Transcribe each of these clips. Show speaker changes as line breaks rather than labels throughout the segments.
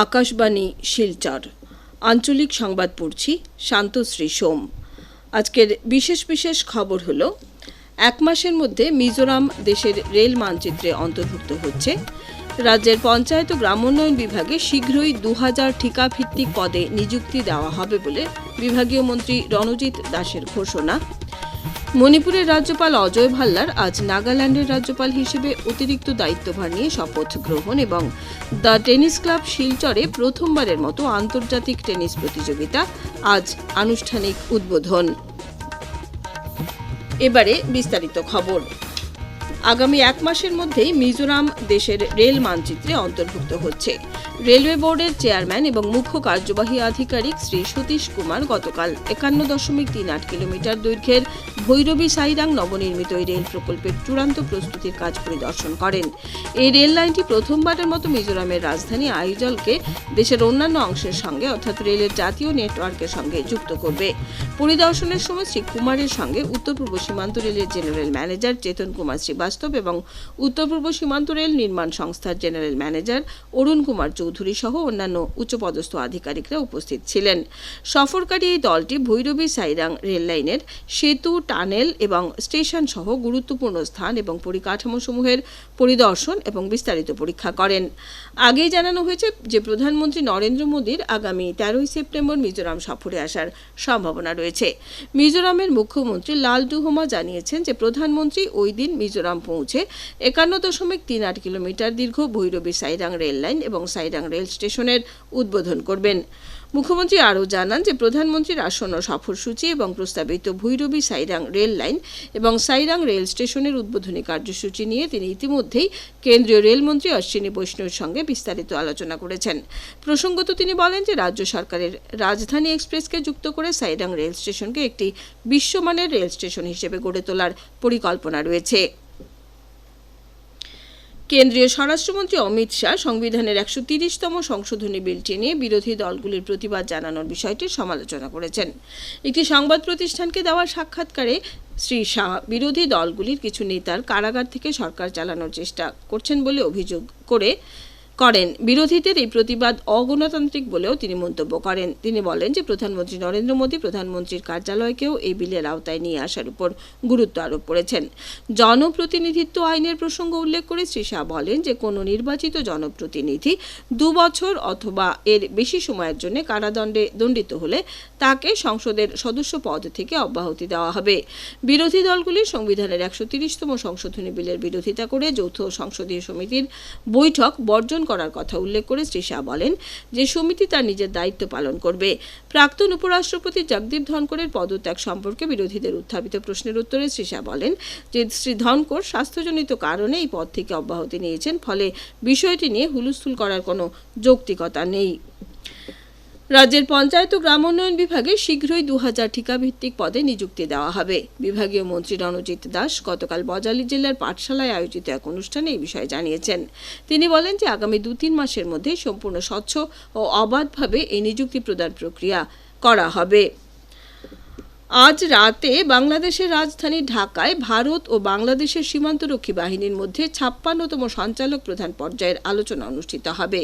আকাশবাণী, শিলচর। আঞ্চলিক সংবাদ পড়ছি শান্তশ্রী সোম। আজকের বিশেষ বিশেষ খবর হলো, এক মাসের মধ্যে মিজোরাম দেশের রেল মানচিত্রে অন্তর্ভুক্ত হচ্ছে। রাজ্যের পঞ্চায়েত ও গ্রামোন্নয়ন বিভাগে শীঘ্রই দু হাজার ঠিকাভিত্তিক পদে নিযুক্তি দেওয়া হবে বলে বিভাগীয় মন্ত্রী রণজিৎ দাসের ঘোষণা। মণিপুরের রাজ্যপাল অজয় ভাল্লার আজ নাগাল্যান্ডের রাজ্যপাল হিসেবে অতিরিক্ত দায়িত্বভার নিয়ে শপথ গ্রহণ এবং দ্য টেনিস ক্লাব শিলচরে প্রথমবারের মতো আন্তর্জাতিক টেনিস প্রতিযোগিতা আজ আনুষ্ঠানিক উদ্বোধন। এবারে বিস্তারিত খবর। আগামী এক মাসের মধ্যেই মিজোরাম দেশের রেল মানচিত্রে অন্তর্ভুক্ত হচ্ছে। রেলওয়ে বোর্ডের চেয়ারম্যান এবং মুখ্য কার্যবাহী আধিকারিক শ্রী সতীশ কুমার গতকাল একান্ন দশমিক তিন আট কিলোমিটার দৈর্ঘ্যের ভৈরবী সাইরাং নবনির্মিত এই রেল প্রকল্পের চূড়ান্ত প্রস্তুতির কাজ পরিদর্শন করেন। এই রেল লাইনটি প্রথমবারের মতো মিজোরামের রাজধানী আইজলকে দেশের অন্যান্য অংশের সঙ্গে, অর্থাৎ রেলের জাতীয় নেটওয়ার্কের সঙ্গে যুক্ত করবে। পরিদর্শনের সময় শ্রী কুমারের সঙ্গে উত্তর পূর্ব সীমান্ত রেলের জেনারেল ম্যানেজার চেতন কুমার শ্রীবাস্তব এবং উত্তর পূর্ব সীমান্ত রেল নির্মাণ সংস্থার জেনারেল ম্যানেজার অরুণ কুমার চৌধুরী সহ অন্যান্য উচ্চপদস্থ আধিকারিকরা উপস্থিত ছিলেন। সফরকারী এই দলটি ভৈরবী সাইরাং রেললাইনের সেতু, টানেল এবং স্টেশন সহ গুরুত্বপূর্ণ স্থান এবং পরিকাঠামোসমূহের পরিদর্শন এবং বিস্তারিত পরীক্ষা করেন। আগেই জানানো হয়েছে যে প্রধানমন্ত্রী নরেন্দ্র মোদীর আগামী তেরোই সেপ্টেম্বর মিজোরাম সফরে আসার সম্ভাবনা রয়েছে। মিজোরামের মুখ্যমন্ত্রী লাল ডুহোমা জানিয়েছেন যে প্রধানমন্ত্রী ওই দিন মিজোরাম পৌঁছে একান্ন দশমিক তিন আট কিলোমিটার দীর্ঘ ভৈরবী সাইরাং রেললাইন এবং সাইরাং রেল স্টেশনের উদ্বোধন করবেন। মুখ্যমন্ত্রী আরও জানান যে প্রধানমন্ত্রীর আসন্ন সফরসূচি এবং প্রস্তাবিত ভৈরবী সাইরাং রেল লাইন এবং সাইরাং রেল স্টেশনের উদ্বোধনী কার্যসূচি নিয়ে তিনি ইতিমধ্যেই কেন্দ্রীয় রেলমন্ত্রী অশ্বিনী বৈষ্ণবের সঙ্গে বিস্তারিত আলোচনা করেছেন। প্রসঙ্গত তিনি বলেন যে রাজ্য সরকারের রাজধানী এক্সপ্রেসকে যুক্ত করে সাইরাং রেল স্টেশনকে একটি বিশ্বমানের রেল স্টেশন হিসেবে গড়ে তোলার পরিকল্পনা রয়েছে। কেন্দ্রীয় স্বরাষ্ট্রমন্ত্রী অমিত শাহ সংবিধানের একশো তিরিশতম সংশোধনী বিলটি নিয়ে বিরোধী দলগুলির প্রতিবাদ জানানোর বিষয়টি সমালোচনা করেছেন। একটি সংবাদ প্রতিষ্ঠানকে দেওয়া সাক্ষাৎকারে শ্রী শাহ বিরোধী দলগুলির কিছু নেতার কারাগার থেকে সরকার চালানোর চেষ্টা করছেন বলে অভিযোগ করে করেন। বিরোধীদের এই প্রতিবাদ অগণতান্ত্রিক বলেও তিনি মন্তব্য করেন। তিনি বলেন যে প্রধানমন্ত্রী নরেন্দ্র মোদী প্রধানমন্ত্রীর কার্যালয়কেও এই বিলের আওতায় নিয়ে আসার উপর গুরুত্ব আরোপ করেছেন। জনপ্রতিনিধিত্ব আইনের প্রসঙ্গ উল্লেখ করে শ্রী শাহ বলেন যে কোনো নির্বাচিত জনপ্রতিনিধি দু বছর অথবা এর বেশি সময়ের জন্য কারাদণ্ডে দণ্ডিত হলে তাকে সংসদের সদস্য পদ থেকে অব্যাহতি দেওয়া হবে। বিরোধী দলগুলি সংবিধানের একশো তিরিশতম সংশোধনী বিলের বিরোধিতা করে যৌথ সংসদীয় সমিতির বৈঠক বর্জন করার কথা উল্লেখ করে শ্রী শাহ বলেন যে সমিতি তার নিজের দায়িত্ব পালন করবে। প্রাক্তন উপরাষ্ট্রপতি জগদীপ ধনকরের পদত্যাগ সম্পর্কে বিরোধীদের উত্থাপিত প্রশ্নের উত্তরে শ্রী শাহ বলেন যে শ্রী ধনকর স্বাস্থ্যজনিত কারণে এই পদ থেকে অব্যাহতি নিয়েছেন, ফলে বিষয়টি নিয়ে হুলস্থুল করার কোনো যৌক্তিকতা নেই। রাজ্যের পঞ্চায়েত ও গ্রাম উন্নয়ন বিভাগে শীঘ্রই দু হাজার ঠিকাভিত্তিক পদে নিযুক্তি দেওয়া হবে। বিভাগীয় মন্ত্রী রণজিৎ দাস গতকাল বজালি জেলার পাঠশালায় আয়োজিত এক অনুষ্ঠানে এই বিষয়ে জানিয়েছেন। তিনি বলেন যে, আগামী দু তিন মাসের মধ্যে সম্পূর্ণ স্বচ্ছ ও অবাধভাবে এই নিযুক্তি প্রদান প্রক্রিয়া করা হবে। আজ রাতে বাংলাদেশের রাজধানী ঢাকায় ভারত ও বাংলাদেশের সীমান্তরক্ষী বাহিনীর মধ্যে ছাপ্পান্নতম সঞ্চালক প্রধান পর্যায়ের আলোচনা অনুষ্ঠিত হবে।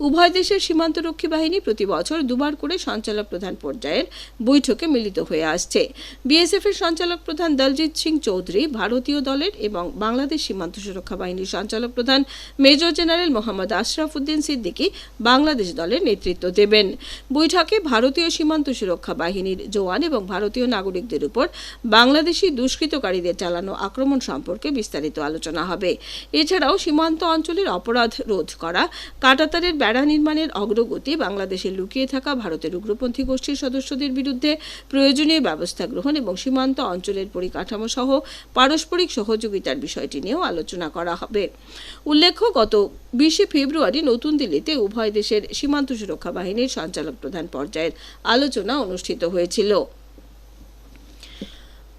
উভয় দেশের সীমান্তরক্ষী বাহিনী প্রতি বছর দুবার করে সঞ্চালক প্রধান পর্যায়ের বৈঠকে মিলিত হয়ে আসছে। বিএসএফ এর সঞ্চালক প্রধান দলজিৎ সিং চৌধুরী, ভারতীয় দলের এবং বাংলাদেশ সীমান্ত সুরক্ষা বাহিনীর সঞ্চালক প্রধান মেজর জেনারেল মোহাম্মদ আশরাফ উদ্দিন সিদ্দিকী বাংলাদেশ দলের নেতৃত্ব দেবেন। বৈঠকে ভারতীয় সীমান্ত সুরক্ষা বাহিনীর জওয়ান এবং ভারতীয় নাগরিকদের উপর বাংলাদেশি দুষ্কৃতকারীদের চালানো আক্রমণ সম্পর্কে বিস্তারিত আলোচনা হবে। এছাড়াও সীমান্ত অঞ্চলের অপরাধ রোধ করা, কাটাতারের বেড়া নির্মাণের অগ্রগতি, বাংলাদেশে লুকিয়ে থাকা ভারতের উগ্রপন্থী গোষ্ঠীর সদস্যদের বিরুদ্ধে প্রয়োজনীয় ব্যবস্থা গ্রহণ এবং সীমান্ত অঞ্চলের পরিকাঠামো সহ পারস্পরিক সহযোগিতার বিষয়টি নিয়েও আলোচনা করা হবে। উল্লেখ্য, গত বিশে ফেব্রুয়ারি নতুন দিল্লিতে উভয় দেশের সীমান্ত সুরক্ষা বাহিনীর সঞ্চালক প্রধান পর্যায়ের আলোচনা অনুষ্ঠিত হয়েছিল।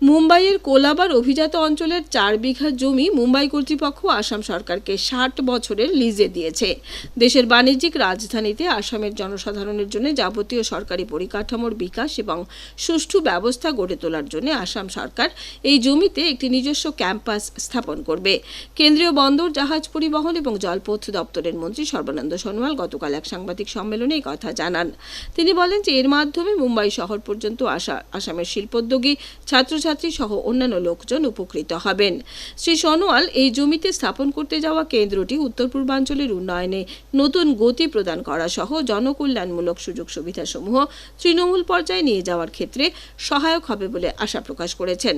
মুম্বাইয়ের কোলাবার অভিজাত অঞ্চলের চার বিঘা জমি মুম্বাই কর্তৃপক্ষ আসাম সরকারকে ষাট বছরের লিজে দিয়েছে। দেশের বাণিজ্যিক রাজধানীতে আসামের জনসাধারণের জন্য যাবতীয় সরকারি পরিকাঠামোর বিকাশ এবং সুষ্ঠু ব্যবস্থা গড়ে তোলার জন্য আসাম সরকার এই জমিতে একটি নিজস্ব ক্যাম্পাস স্থাপন করবে। কেন্দ্রীয় বন্দর, জাহাজ পরিবহন এবং জলপথ দপ্তরের মন্ত্রী সর্বানন্দ সোনোয়াল গতকাল এক সাংবাদিক সম্মেলনে এই কথা জানান। তিনি বলেন যে এর মাধ্যমে মুম্বাই শহর পর্যন্ত আসা আসামের শিল্পোদ্যোগী, ছাত্রছাত্রী সহ অন্যান্য লোকজন উপকৃত হবেন। শ্রী সোনোয়াল এই জমিতে স্থাপন করতে যাওয়া কেন্দ্রটি উত্তর পূর্বাঞ্চলের উন্নয়নে নতুন গতি প্রদান করা সহ জনকল্যাণমূলক সুযোগ সুবিধাসমূহ তৃণমূল পর্যায়ে নিয়ে যাওয়ার ক্ষেত্রে সহায়ক হবে বলে আশা প্রকাশ করেছেন।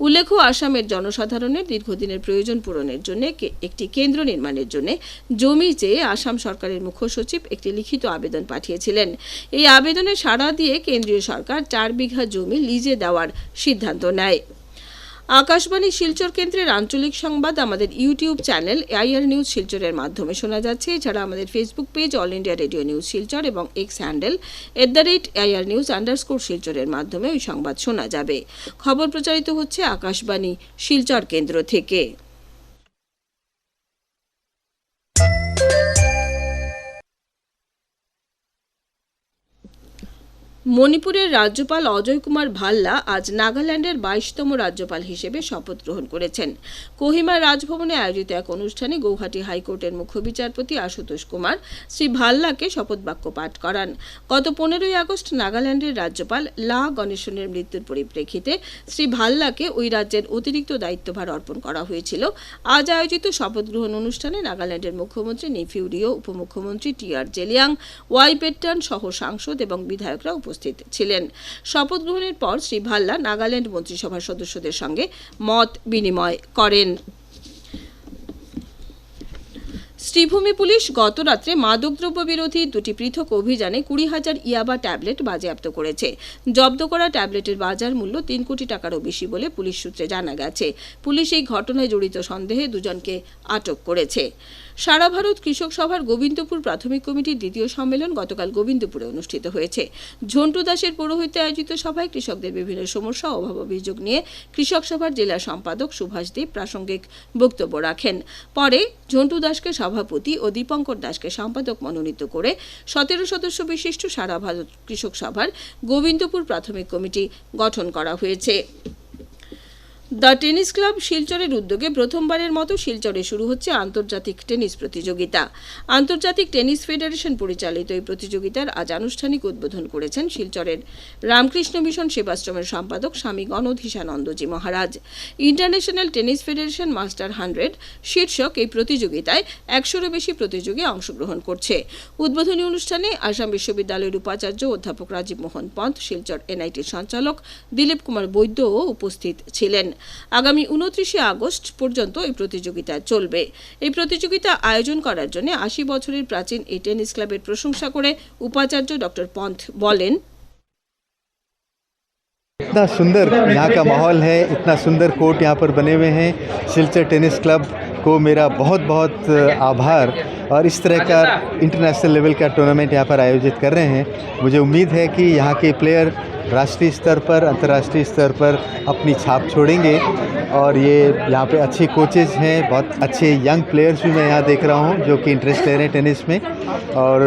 উল্লেখ্য, আসামের জনসাধারণের দীর্ঘদিনের প্রয়োজন পূরণের জন্য একটি কেন্দ্র নির্মাণের জন্য জমি চেয়ে আসাম সরকারের মুখ্য সচিব একটি লিখিত আবেদন পাঠিয়েছিলেন। এই আবেদনে সাড়া দিয়ে কেন্দ্রীয় সরকার চার বিঘা জমি লিজে দেওয়ার সিদ্ধান্ত নেয়। আকাশবাণী শিলচর কেন্দ্রের আঞ্চলিক সংবাদ আমাদের ইউটিউব চ্যানেল এআইআর নিউজ শিলচরের মাধ্যমে শোনা যাচ্ছে। এছাড়া আমাদের Facebook page all India radio news Silchar এবং X handle at the rate AIR news underscore শিলচরের মাধ্যমে ওই সংবাদ শোনা যাবে। খবর প্রচারিত হচ্ছে আকাশবাণী শিলচর কেন্দ্র থেকে। মণিপুরের রাজ্যপাল অজয় কুমার ভাল্লা আজ নাগাল্যান্ডের বাইশতম রাজ্যপাল হিসেবে শপথ গ্রহণ করেছেন। কোহিমার রাজভবনে আয়োজিত এক অনুষ্ঠানে গৌহাটি হাইকোর্টের মুখ্য বিচারপতি আশুতোষ কুমার শ্রী ভাল্লাকে শপথ বাক্য পাঠ করান। গত পনেরোই আগস্ট নাগাল্যান্ডের রাজ্যপাল লা গণেশনের মৃত্যুর পরিপ্রেক্ষিতে শ্রী ভাল্লাকে ওই রাজ্যের অতিরিক্ত দায়িত্বভার অর্পণ করা হয়েছিল। আজ আয়োজিত শপথ গ্রহণ অনুষ্ঠানে নাগাল্যান্ডের মুখ্যমন্ত্রী নিফিউ রিও উপমুখ্যমন্ত্রী টি আর জেলিয়াং ওয়াই পেট্টান সহ সাংসদ এবং বিধায়করা উপস্থিত। ছিলেন। শপথ গ্রহণের পর শ্রী ভাল্লা নাগাল্যান্ড মন্ত্রিসভার সদস্যদের সঙ্গে মত বিনিময় করেন। শ্রীভূমি পুলিশ গত রাত্রে মাদকদ্রব্য বিরোধী দুটি পৃথক অভিযানে কুড়ি হাজার ইয়াবা ট্যাবলেট বাজেয়াপ্ত করেছে। জব্দ করা ট্যাবলেটের বাজার মূল্য তিন কোটি টাকারও বেশি বলে পুলিশ সূত্রে জানা গেছে। পুলিশ এই ঘটনায় জড়িত সন্দেহে দুজনকে আটক করেছে। সারা ভারত কৃষক সভার গোবিন্দপুর প্রাথমিক কমিটির দ্বিতীয় সম্মেলন গতকাল গোবিন্দপুরে অনুষ্ঠিত হয়েছে। ঝন্টু দাসের পৌরোহিত্যে আয়োজিত সভায় কৃষকদের বিভিন্ন সমস্যা অভাব অভিযোগ নিয়ে কৃষক সভার জেলা সম্পাদক সুভাষ দেব প্রাসঙ্গিক বক্তব্য রাখেন। পরে ঝন্টু দাসকে সভাপতি ও দীপঙ্কর দাসকে সম্পাদক মনোনীত করে সতেরো সদস্য বিশিষ্ট সারা ভারত কৃষক সভার গোবিন্দপুর প্রাথমিক কমিটি গঠন করা হয়েছে। দ্য টেনিস ক্লাব শিলচরের উদ্যোগে প্রথমবারের মতো শিলচরে শুরু হচ্ছে আন্তর্জাতিক টেনিস প্রতিযোগিতা। আন্তর্জাতিক টেনিস ফেডারেশন পরিচালিত এই প্রতিযোগিতার আজ আনুষ্ঠানিক উদ্বোধন করেছেন শিলচরের রামকৃষ্ণ মিশন সেবাশ্রমের সম্পাদক Swami Ganadhishanandaji Maharaj. International Tennis Federation master hundred শীর্ষক এই প্রতিযোগিতায় একশোরও বেশি প্রতিযোগী অংশগ্রহণ করছে। উদ্বোধনী অনুষ্ঠানে আসাম বিশ্ববিদ্যালয়ের উপাচার্য অধ্যাপক রাজীব মোহন পন্থ, শিলচর এনআইটির সঞ্চালক দিলীপ কুমার বৈদ্যও উপস্থিত ছিলেন। আগামী উনত্রিশে আগস্ট পর্যন্ত এই প্রতিযোগিতা চলবে এই প্রতিযোগিতা আয়োজন করার জন্য আশি বছরের প্রাচীন এই টেনিস ক্লাবের প্রশংসা করে উপাচার্য ডক্টর পন্থ বলেন
इतना सुंदर यहाँ का माहौल है इतना सुंदर कोर्ट यहाँ पर बने हुए हैं सिलचर टेनिस क्लब को मेरा बहुत बहुत आभार। और इस तरह का इंटरनेशनल लेवल का टूर्नामेंट यहाँ पर आयोजित कर रहे हैं। मुझे उम्मीद है कि यहाँ के प्लेयर राष्ट्रीय स्तर पर, अंतर्राष्ट्रीय स्तर पर अपनी छाप छोड़ेंगे। और ये यहाँ पे अच्छे कोचेज हैं, बहुत अच्छे यंग प्लेयर्स भी मैं यहाँ देख रहा हूँ, जो कि इंटरेस्ट ले रहे हैं टेनिस में। और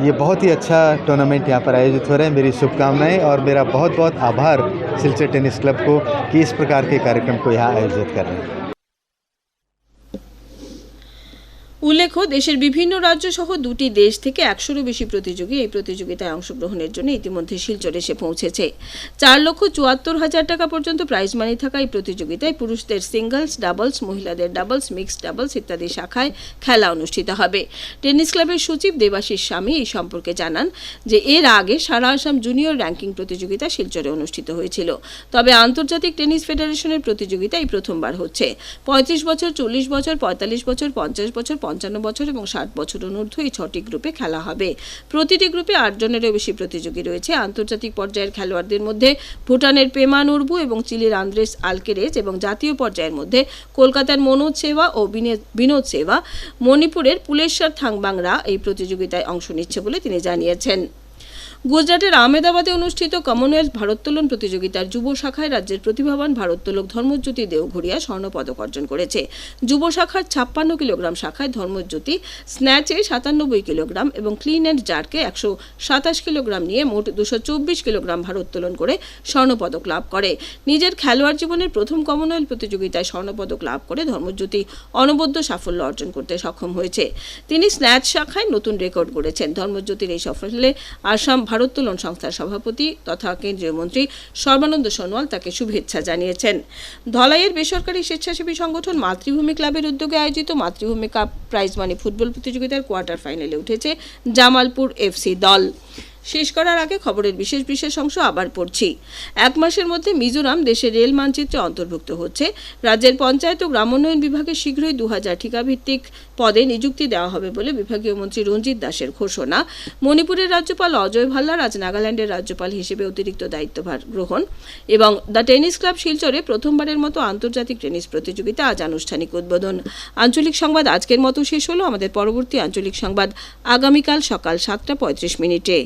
ये बहुत ही अच्छा टूर्नामेंट यहाँ पर आयोजित हो रहा है। मेरी शुभकामनाएँ और मेरा बहुत बहुत आभार सिलचर टेनिस क्लब को कि इस प्रकार के कार्यक्रम को यहाँ आयोजित कर रहे हैं।
উল্লেখ্য, দেশের বিভিন্ন রাজ্য সহ দুটি দেশ থেকে একশোরও বেশি প্রতিযোগী এই প্রতিযোগিতায় অংশগ্রহণের জন্য ইতিমধ্যে শিলচর এসে পৌঁছেছে। চার লক্ষ চুয়াত্তর হাজার টাকা পর্যন্ত প্রাইজ মানি থাকা এই প্রতিযোগিতায় পুরুষদের সিঙ্গলস ডাবলস মহিলাদের ডাবলস মিক্সড ডাবলস ইত্যাদি শাখায় খেলা অনুষ্ঠিত হবে। টেনিস ক্লাবের সচিব দেবাশিস স্বামী এই সম্পর্কে জানান যে, এর আগে সারা আসাম জুনিয়র র্যাঙ্কিং প্রতিযোগিতা শিলচরে অনুষ্ঠিত হয়েছিল। তবে আন্তর্জাতিক টেনিস ফেডারেশনের প্রতিযোগিতা এই প্রথমবার হচ্ছে। পঁয়ত্রিশ বছর, চল্লিশ বছর, পঁয়তাল্লিশ বছর, পঞ্চাশ বছর পঞ্চান্ন বছর এবং ষাট বছর অনূর্ধ্ব এই ছটি গ্রুপে খেলা হবে। প্রতিটি গ্রুপে আটজনেরও বেশি প্রতিযোগী রয়েছে। আন্তর্জাতিক পর্যায়ের খেলোয়াড়দের মধ্যে ভুটানের পেমান উর্বু এবং চিলির আন্দ্রেস আলকেরেজ এবং জাতীয় পর্যায়ের মধ্যে কলকাতার মনোজ সেবা ও বিনে- বিনোদ সেবা মণিপুরের পুলেশ্বর থাংবাংরা এই প্রতিযোগিতায় অংশ নিচ্ছে বলে তিনি জানিয়েছেন। গুজরাটের আহমেদাবাদে অনুষ্ঠিত কমনওয়েলথ ভারোত্তোলন প্রতিযোগিতার যুব শাখায় রাজ্যের প্রতিভাবান ভারোত্তোলক ধর্মজ্যোতি দেওঘরিয়া স্বর্ণপদক অর্জন করেছে। যুব শাখার ছাপ্পান্ন কিলোগ্রাম শাখায় ধর্মজ্যোতি, স্ন্যাচে সাতানব্বই কিলোগ্রাম এবং ক্লিন অ্যান্ড জার্কে একশো সাতাশ কিলোগ্রাম নিয়ে মোট দুশো চব্বিশ কিলোগ্রাম ভারোত্তোলন করে স্বর্ণপদক লাভ করে। নিজের খেলোয়াড় জীবনের প্রথম কমনওয়েলথ প্রতিযোগিতায় স্বর্ণপদক লাভ করে ধর্মজ্যোতি অনবদ্য সাফল্য অর্জন করতে সক্ষম হয়েছে। তিনি স্ন্যাচ শাখায় নতুন রেকর্ড গড়েছেন। ধর্মজ্যোতির এই সাফল্যে আসাম ভারোত্তোলন সংস্থার সভাপতি তথা কেন্দ্রীয় মন্ত্রী সর্বানন্দ সোনোয়াল তাকে শুভেচ্ছা জানিয়েছেন। ধলাইয়ের বেসরকারি স্বেচ্ছাসেবী সংগঠন মাতৃভূমি ক্লাবের উদ্যোগে আয়োজিত Matribhumi cup prize money football quarter quarter ফাইনালে উঠেছে জামালপুর এফসি দল। শেষ করার আগে খবরের বিশেষ বিশেষ অংশ আবার পড়ছি। এক মাসের মধ্যে মিজোরাম দেশের রেল মানচিত্রে অন্তর্ভুক্ত হচ্ছে। রাজ্যের পঞ্চায়েত ও গ্রামোন্নয়ন বিভাগে শীঘ্রই দু হাজার ঠিকাভিত্তিক পদে নিযুক্তি দেওয়া হবে বলে বিভাগীয় মন্ত্রী রঞ্জিত দাসের ঘোষণা। মণিপুরের রাজ্যপাল অজয় ভাল্লার আজ নাগাল্যান্ডের রাজ্যপাল হিসেবে অতিরিক্ত দায়িত্বভার গ্রহণ এবং দ্য টেনিস ক্লাব শিলচরে প্রথমবারের মতো আন্তর্জাতিক টেনিস প্রতিযোগিতা আজ আনুষ্ঠানিক উদ্বোধন। আঞ্চলিক সংবাদ আজকের মতো শেষ হলো। আমাদের পরবর্তী আঞ্চলিক সংবাদ আগামীকাল সকাল সাতটা পঁয়ত্রিশ মিনিটে।